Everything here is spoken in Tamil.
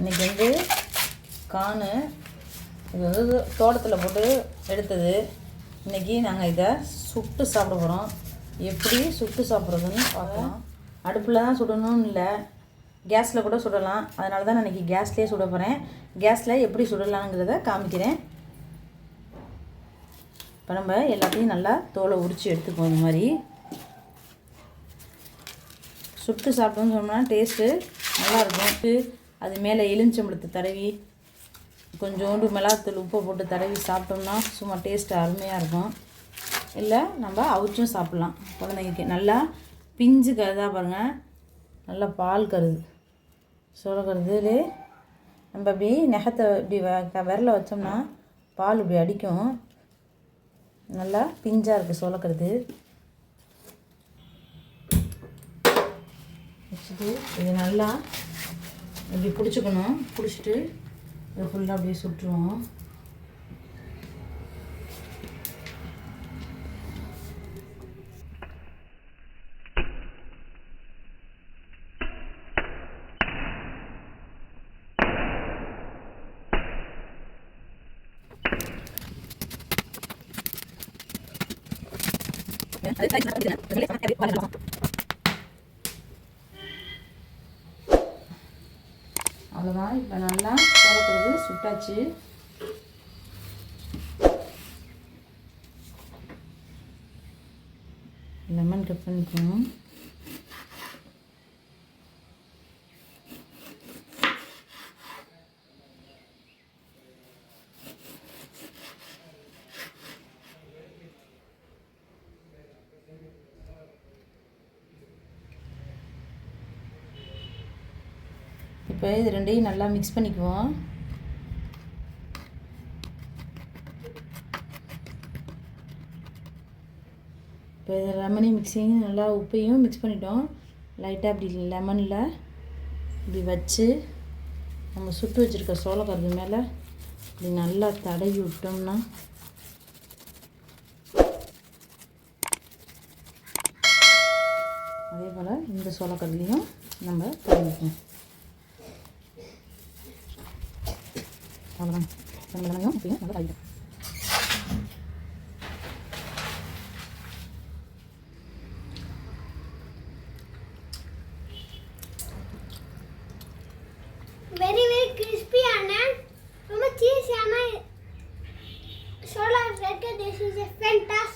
இன்றைக்கி வந்து காணு இது வந்து தோட்டத்தில் போட்டு எடுத்தது. இன்றைக்கி நாங்கள் இதை சுட்டு சாப்பிட போகிறோம் எப்படி சுட்டு சாப்பிட்றதுன்னு பார்க்கலாம். அடுப்பில் தான் சுடணும்னு இல்லை. கேஸில் கூட சுடலாம். அதனால தான் நான் இன்றைக்கி கேஸ்லேயே சுட போகிறேன் கேஸில் எப்படி சுடலாங்கிறத காமிக்கிறேன். இப்போ நம்ம எல்லாத்தையும் நல்லா தோலை உரித்து எடுத்துக்குவோம் இந்த மாதிரி. சுட்டு சாப்பிட்டோம்னு சொன்னோம்னா டேஸ்ட்டு நல்லாயிருக்கும் அது மேலே எலுமிச்சம்பழத்தை தடவி கொஞ்சோண்டு மிளகாத்தூள் உப்பை போட்டு தடவி சாப்பிட்டோம்னா சும்மா டேஸ்ட்டு அருமையாக இருக்கும். இல்லை நம்ம அவிச்சும் சாப்பிட்லாம். குழந்தைங்களுக்கு நல்லா பிஞ்சு கருதா பாருங்கள் நல்லா பால் கருது. சோள கருதுலே நம்ம இப்படி நெகத்தை இப்படி வ விரல வச்சோம்னா பால் இப்படி அடிக்கும். நல்லா பிஞ்சாக இருக்குது சோளக்கருது வச்சுட்டு இது நல்லா இப்படி பிடிச்சிக்கணும். பிடிச்சிட்டு இதை ஃபுல்லாக அப்படியே சுட்டுருவோம். அது அவ்வளோதான் இப்போ நல்லா சோளக்கிறது சுட்டாச்சு. லெமன் கட் பண்ணிக்கணும். இப்போ இது ரெண்டையும் நல்லா மிக்ஸ் பண்ணிக்குவோம். இப்போ இது லெமனையும் மிக்ஸிங் நல்லா உப்பையும் மிக்ஸ் பண்ணிட்டோம். லைட்டாக அப்படி லெமனில் இப்படி வச்சு நம்ம சுட்டு வச்சுருக்க சோளக்கருது மேலே இப்படி நல்லா தடவி விட்டோம்னா அதே போல் இந்த சோளக்கருதுலையும் நம்ம தடவிக்கணும் அவ்வளோதான் நம்ம லெமனையும் இப்பயும் நல்லா கழுவிடும் வெரி வெரி கிறிஸ்பியான ரொம்ப சீஸியான solar red this is a fantastic